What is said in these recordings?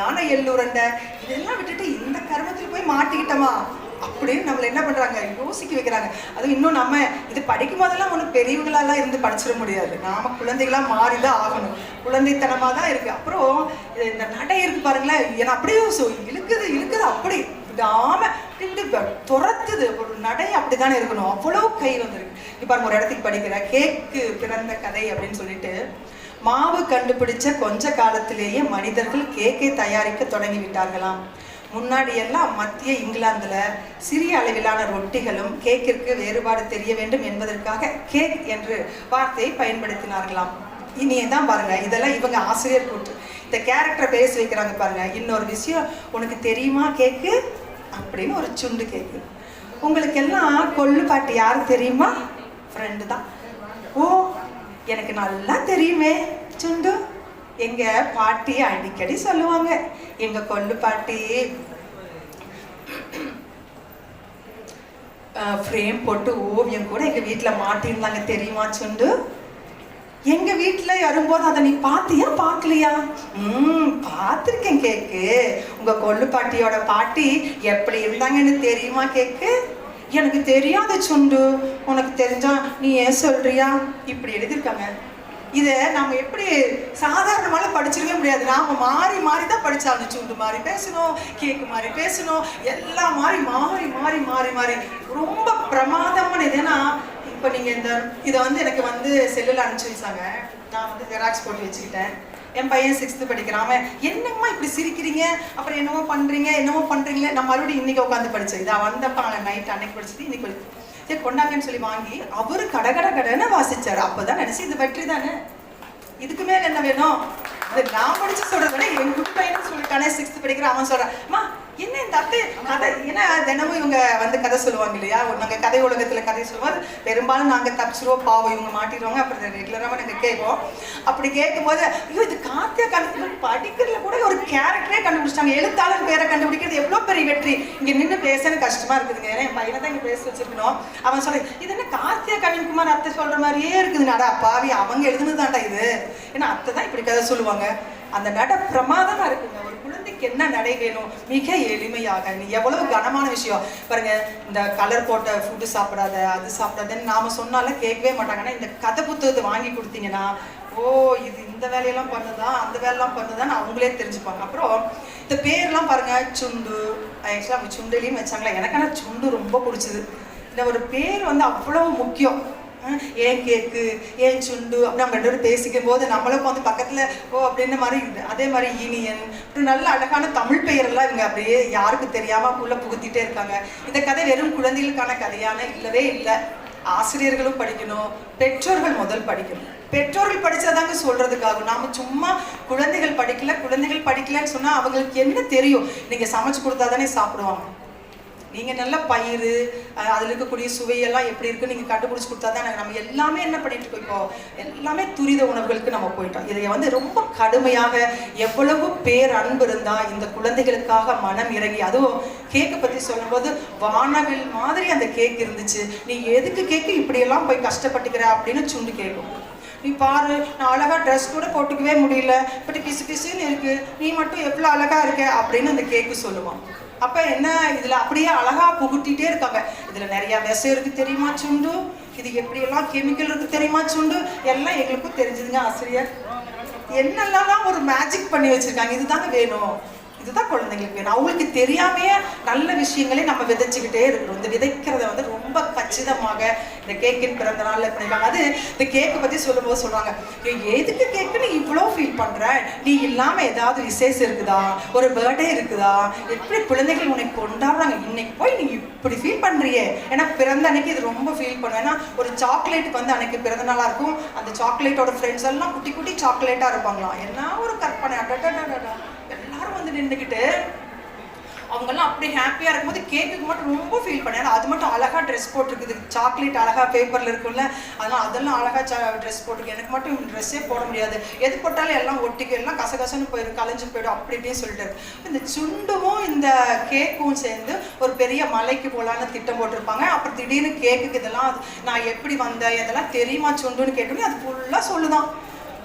ஞான எள்ளுரண்டை இதெல்லாம் விட்டுட்டு இந்த கர்மத்தில் போய் மாட்டிக்கிட்டோமா? அப்படின்னு நம்மளை என்ன பண்றாங்க? யோசிக்க வைக்கிறாங்க. அது இன்னும் நம்ம இது படிக்கும் போதெல்லாம் ஒன்றும் பெரியவங்களாலாம் இருந்து படிச்சிட முடியாது. நாம குழந்தைகளா மாறிதான் ஆகணும். குழந்தைத்தனமா தான் இருக்கு. அப்புறம் இது இந்த நடை இருக்கு பாருங்களேன். என்ன அப்படியே சு- இழுக்குது இழுக்குது அப்படி விடாம துரத்துது. ஒரு நடை அப்படித்தானே இருக்கணும். அவ்வளோ கை வந்திருக்கு. இப்போ ஒரு இடத்துக்கு படிக்கிற கேக்கு பிறந்த கதை அப்படின்னு சொல்லிட்டு மாவு கண்டுபிடிச்ச கொஞ்ச காலத்திலேயே மனிதர்கள் கேக்கை தயாரிக்க தொடங்கி விட்டார்களாம் முன்னாடி எல்லாம் மத்திய இங்கிலாந்துல சிறிய அளவிலான ரொட்டிகளும் கேக்கிற்கு வேறுபாடு தெரிய வேண்டும் என்பதற்காக கேக் என்று வார்த்தையை பயன்படுத்தினார்களாம். இனியே தான் பாருங்க இதெல்லாம் இவங்க ஆசிரியர் கூட்டு இந்த கேரக்டரை பேசி வைக்கிறாங்க பாருங்க இன்னொரு விஷயம் உனக்கு தெரியுமா கேக்கு? அப்படின்னு ஒரு சுண்டு கேக்கு. உங்களுக்கெல்லாம் கொள்ளு பாட்டு யாரு தெரியுமா? ஃப்ரெண்டு தான். ஓ எனக்கு நல்லா தெரியுமே சுண்டு. எங்க பாட்டி அடிக்கடி சொல்லுவாங்க எங்க கொள்ளு பாட்டி ஃப்ரேம் போட்டு ஓவியம் கூட எங்க வீட்டில் மாட்டியிருந்தாங்க தெரியுமா சுண்டு? எங்க வீட்டில் வரும்போது அதை நீ பாத்தியா பார்க்கலையா? ம் பார்த்துருக்கேன் கேக்கு. உங்க கொள்ளு பாட்டியோட பாட்டி எப்படி இருந்தாங்கன்னு தெரியுமா கேக்கு? எனக்கு தெரியாத சுண்டு உனக்கு தெரிஞ்சா நீ ஏன் சொல்றியா? இப்படி எழுதியிருக்காங்க. இதை நம்ம எப்படி சாதாரணமால படிச்சிருக்கவே முடியாது. நாம மாறி மாறி தான் படிச்சாகணும் சுண்டு மாறி பேசணும் கேக்கு மாதிரி பேசணும் எல்லாம் மாறி மாறி மாறி மாறி மாறி. ரொம்ப பிரமாதமான இது. ஏன்னா இப்போ நீங்கள் இந்த இதை வந்து எனக்கு வந்து செல்லில் அனுப்பிச்சு வச்சாங்க. நான் வந்து ஜெராக்ஸ் போட்டு வச்சுக்கிட்டேன். என் பையன் சிக்ஸ்த்து படிக்கிறான். அவன் என்னம்மா இப்படி சிரிக்கிறீங்க? அப்புறம் என்னமோ பண்ணுறீங்க என்னமோ பண்ணுறீங்களே நான் மறுபடியும் இன்னைக்கு உட்காந்து படித்தேன் இதை வந்தப்ப நைட் அன்னைக்கு படிச்சது. இன்னைக்கு படிச்சேன் சரி கொண்டாங்கன்னு சொல்லி வாங்கி அவரு கடகட கடன்னு வாசிச்சாரு. அப்பதான் நினச்சி இது வெற்றி தானே? இதுக்கு மேலே என்ன வேணும்? இது நான் படிச்சு சொல்றத விட என் குட்டி பையனும் சொல்லிட்டானே சிக்ஸ்த்து படிக்கிற. அவன் சொல்கிறான் அம்மா என்ன இந்த அத்தை கதை? ஏன்னா தினமும் இவங்க வந்து கதை சொல்லுவாங்க இல்லையா? நாங்கள் கதை உலகத்தில் கதை சொல்லுவோம். பெரும்பாலும் நாங்கள் தப்பிச்சிருவோம் பாவம் இவங்க மாட்டிடுவாங்க. அப்புறம் ரெகுலராக நாங்கள் கேட்போம். அப்படி கேட்கும்போது ஐயோ இது கார்த்தியா கண்டு படிக்கிறதுல கூட ஒரு கேரக்டரே கண்டுபிடிச்சிட்டாங்க. எழுத்தாளர் பேரை கண்டுபிடிக்கிறது எவ்வளோ பெரிய வெற்றி. இங்கே நின்று பேசணும் கஷ்டமா இருக்குதுங்க ஏன்னா என் பையனை தான் இங்கே பேச வச்சிருக்கணும். அவன் சொல்ல இது என்ன கார்த்தியா கவின்குமார் அத்தை சொல்ற மாதிரியே இருக்குதுனாடா பாவி அவங்க எழுதுனதாண்டா இது. ஏன்னா அத்தை தான் இப்படி கதை சொல்லுவாங்க. அந்த நட பிரமாதமா இருக்குங்க. ஒரு என்ன நடை வேணும்? மிக எளிமையாக. நீ எவ்வளவு கனமான விஷயம். பாருங்க இந்த கலர் போட்ட ஃபுட்டு சாப்பிடாத அது சாப்பிடாதன்னு நாம சொன்னாலும் கேட்கவே மாட்டாங்க. ஆனா இந்த கதை புத்தகத்தை வாங்கி கொடுத்தீங்கன்னா ஓ இது இந்த வேலையெல்லாம் பண்ணுதான் அந்த வேலையெல்லாம் பண்ணுதான்னு அவங்களே தெரிஞ்சுப்பாங்க. அப்புறம் இந்த பேர்லாம் பாருங்க சுண்டு. ஆக்சுவலாக அவங்க சுண்டுலையும் வச்சாங்களா. எனக்கு ஆனால் சுண்டு ரொம்ப பிடிச்சது. இந்த ஒரு பேர் வந்து அவ்வளவு முக்கியம். ஏன் கேக்கு? ஏன் சுண்டு? அப்படி நம்ம ரெண்டு பேசிக்கும் போது நம்மளும் வந்து பக்கத்துல ஓ அப்படின்ன மாதிரி அதே மாதிரி ஈனியன். அப்புறம் நல்ல அழகான தமிழ் பெயரெல்லாம் இவங்க அப்படியே யாருக்கும் தெரியாம உள்ள புகுத்திட்டே இருக்காங்க. இந்த கதை வெறும் குழந்தைகளுக்கான கதையான இல்லவே இல்லை. ஆசிரியர்களும் படிக்கணும். பெற்றோர்கள் முதல் படிக்கணும். பெற்றோர்கள் படித்தாதாங்க சொல்கிறதுக்காகும் நாம் சும்மா குழந்தைகள் படிக்கல குழந்தைகள் படிக்கலன்னு சொன்னால் அவங்களுக்கு என்ன தெரியும்? நீங்கள் சமைச்சு கொடுத்தாதானே சாப்பிடுவாங்க. நீங்கள் நல்ல பயிர் அதில் இருக்கக்கூடிய சுவையெல்லாம் எப்படி இருக்குன்னு நீங்கள் கண்டுபிடிச்சி கொடுத்தா தான் நம்ம எல்லாமே என்ன பண்ணிட்டு இருக்கோம் இப்போ? எல்லாமே துரித உணவுகளுக்கு நம்ம போயிட்டோம். இதை வந்து ரொம்ப கடுமையாக எவ்வளவு பேர் அன்பு இருந்தால் இந்த குழந்தைகளுக்காக மனம் இறங்கி அதுவும் கேக்கை பற்றி சொல்லும்போது வானவில் மாதிரி அந்த கேக் இருந்துச்சு. நீ எதுக்கு கேக்கு இப்படியெல்லாம் போய் கஷ்டப்பட்டுக்கிற அப்படின்னு சுண்டு கேட்கும். நீ பாரு நான் அழகாக ட்ரெஸ் கூட போட்டுக்கவே முடியல. இப்படி பிசு பிசுன்னு இருக்கு. நீ மட்டும் எவ்வளோ அழகாக இருக்க அப்படின்னு அந்த கேக்கு சொல்லுவான் அப்போ என்ன? இதில் அப்படியே அழகா புகுட்டிகிட்டே இருக்காங்க. இதில் நிறையா விஷம் இருக்குது தெரியுமா சுண்டு? இது எப்படியெல்லாம் கெமிக்கல் இருக்குது தெரியுமா சுண்டு? எல்லாம் எங்களுக்கும் தெரிஞ்சுதுங்க ஆசிரியர். என்னெல்லாம் ஒரு மேஜிக் பண்ணி வச்சிருக்காங்க. இதுதாங்க வேணும். இதுதான் குழந்தைங்களுக்கு. வேணும் அவங்களுக்கு தெரியாமையே நல்ல விஷயங்களே நம்ம விதைச்சுக்கிட்டே இருக்கிறோம். இந்த விதைக்கிறத வந்து ரொம்ப கச்சிதமாக இந்த கேக்கின் பிறந்த நாளில் பண்ணிருக்காங்க. அது இந்த கேக்கை பற்றி சொல்லும்போது சொல்கிறாங்க எதுக்கு கேக்குன்னு இவ்வளோ ஃபீல் பண்ணுற நீ இல்லாமல் ஏதாவது விசேஷம் இருக்குதா? ஒரு பர்த்டே இருக்குதா? எப்படி குழந்தைகள் உனக்கு கொண்டாடுறாங்க? இன்னைக்கு போய் நீ இப்படி ஃபீல் பண்ணுறியே ஏன்னா பிறந்த அன்னைக்கு இது ரொம்ப ஃபீல் பண்ணுவேன் ஏன்னா ஒரு சாக்லேட்டுக்கு வந்து அன்னைக்கு பிறந்த நாளாக இருக்கும். அந்த சாக்லேட்டோட ஃப்ரெண்ட்ஸ் எல்லாம் குட்டி குட்டி சாக்லேட்டாக இருப்பாங்களாம். என்ன ஒரு கற்பனை. அடடடடடா. நின்றுக்கிட்டு அவங்கெல்லாம் அப்படி ஹாப்பியாக இருக்கும்போது கேக்குக்கு மட்டும் ரொம்ப ஃபீல் பண்ணேன். அது மட்டும் அழகாக ட்ரெஸ் போட்டிருக்குது. சாக்லேட் அழகாக பேப்பரில் இருக்கும்ல அதெல்லாம் அதெல்லாம் அழகாக ட்ரெஸ் போட்டிருக்கு. எனக்கு மட்டும் ட்ரெஸ்ஸே போட முடியாது. எது போட்டாலும் எல்லாம் ஒட்டிக்கு எல்லாம் கசகசன்னு போயிடும் கலைஞ்சு போயிடும் அப்படி இப்படின்னு சொல்லிட்டு. இந்த சுண்டுவும் இந்த கேக்கும் சேர்ந்து ஒரு பெரிய மலைக்கு போகலான்னு திட்டம் போட்டிருப்பாங்க. அப்புறம் திடீர்னு கேக்குக்கு இதெல்லாம் நான் எப்படி வந்தேன் இதெல்லாம் தெரியுமா சுண்டுன்னு கேட்டோன்னே அது ஃபுல்லாக சொல்லுதான்.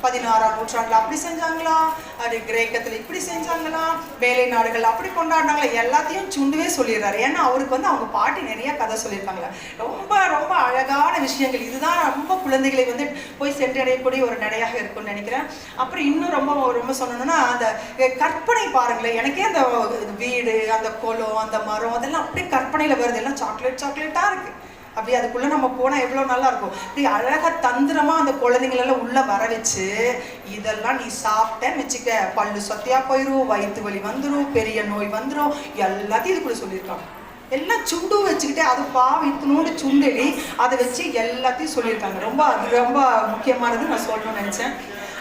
பதினாறாம் நூற்றாண்டுல அப்படி செஞ்சாங்களா? அது கிரேக்கத்துல இப்படி செஞ்சாங்களா? வேலை நாடுகள் அப்படி கொண்டாடினாங்களா? எல்லாத்தையும் சுண்டுவே சொல்லிடுறாரு. ஏன்னா அவருக்கு வந்து அவங்க பாட்டி நிறைய கதை சொல்லியிருக்காங்களா? ரொம்ப ரொம்ப அழகான விஷயங்கள். இதுதான் ரொம்ப குழந்தைகளை வந்து போய் சென்றடையக்கூடிய ஒரு நடையாக இருக்கும்னு நினைக்கிறேன். அப்புறம் இன்னும் ரொம்ப ரொம்ப சொல்லணும்னா அந்த கற்பனை பாருங்களேன். எனக்கே அந்த வீடு அந்த குளம் அந்த மரம் அதெல்லாம் அப்படியே கற்பனையில வருது. எல்லாம் சாக்லேட் சாக்லேட்டா இருக்கு. அப்படி அதுக்குள்ள நம்ம போனா எவ்வளவு நல்லா இருக்கும் இப்படி அழகா தந்திரமா அந்த குழந்தைங்களெல்லாம் உள்ள வர வச்சு இதெல்லாம் நீ சாப்பிட்ட வச்சுக்க. பல்லு சொத்தையா போயிரும் வயிற்று வலி வந்துடும் பெரிய நோய் வந்துடும் எல்லாத்தையும் இதுக்குள்ள சொல்லியிருக்காங்க. எல்லாம் சுண்டு வச்சுக்கிட்டு அது பாவம் இத்தினோண்டு சுண்டெலி அதை வச்சு எல்லாத்தையும் சொல்லியிருக்காங்க. ரொம்ப அது ரொம்ப முக்கியமானது நான் சொல்லணும்னு நினைச்சேன்.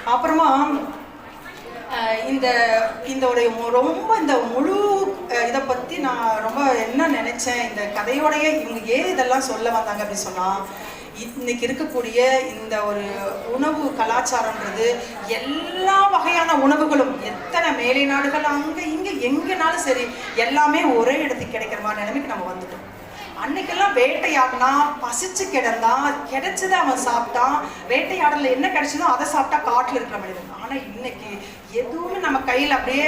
அப்புறமா இந்த இந்த உடைய மு- ரொம்ப இந்த முழு இதை பற்றி நான் ரொம்ப என்ன நினைச்சேன்? இந்த கதையோடைய இவங்க ஏன் இதெல்லாம் சொல்ல வந்தாங்க அப்படின்னு சொன்னால் இன்னைக்கு இருக்கக்கூடிய இந்த ஒரு உணவு கலாச்சாரன்றது எல்லா வகையான உணவுகளும் எத்தனை மேலை நாடுகள் அங்கே இங்கே எங்கேனாலும் சரி எல்லாமே ஒரே இடத்துக்கு கிடைக்கிற மாதிரி நிலைமைக்கு நம்ம வந்துட்டோம். அன்னைக்கெல்லாம் வேட்டையாடினா பசிச்சு கிடந்தான் கிடைச்சதை அவன் சாப்பிட்டான். வேட்டையாடல என்ன கிடைச்சதோ அதை சாப்பிட்டா காட்டில் இருக்கிற மனிதன் ஆனால் இன்னைக்கு எதுவுமே நம்ம கையில் அப்படியே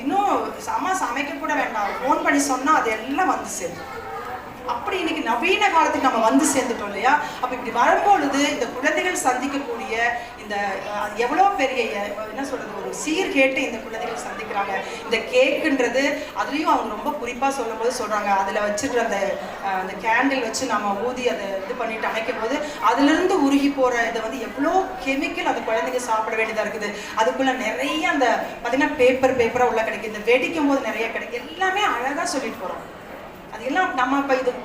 இன்னும் சம சமைக்க வேண்டாம். ஃபோன் பண்ணி சொன்னால் அது எல்லாம் வந்து சேரும். அப்படி இன்னைக்கு நவீன காலத்துக்கு நம்ம வந்து சேர்ந்துட்டோம் இல்லையா? அப்ப இப்படி வரும்பொழுது இந்த குழந்தைகள் சந்திக்கக்கூடிய இந்த எவ்வளோ எவ்வளவு பெரிய என்ன சொல்றது ஒரு சீர்கேட்டு இந்த குழந்தைகள் சந்திக்கிறாங்க. இந்த கேக்குன்றது அதுலயும் அவங்க ரொம்ப குறிப்பா சொல்லும்போது சொல்றாங்க. அதுல வச்சிருக்கிற அந்த அந்த கேண்டில் வச்சு நம்ம ஊதி அதை இது பண்ணிட்டு அமைக்கும் போது அதுல இருந்து உருகி போற இதை வந்து எவ்வளோ கெமிக்கல் அந்த குழந்தைங்க சாப்பிட வேண்டியதா இருக்குது. அதுக்குள்ள நிறைய அந்த பாத்தீங்கன்னா பேப்பர் பேப்பரா உள்ள கிடைக்குது. இந்த வெடிக்கும் போது நிறைய கிடைக்கும் எல்லாமே அழகா சொல்லிட்டு போறோம். அது எல்லாம் நம்ம இப்போ இது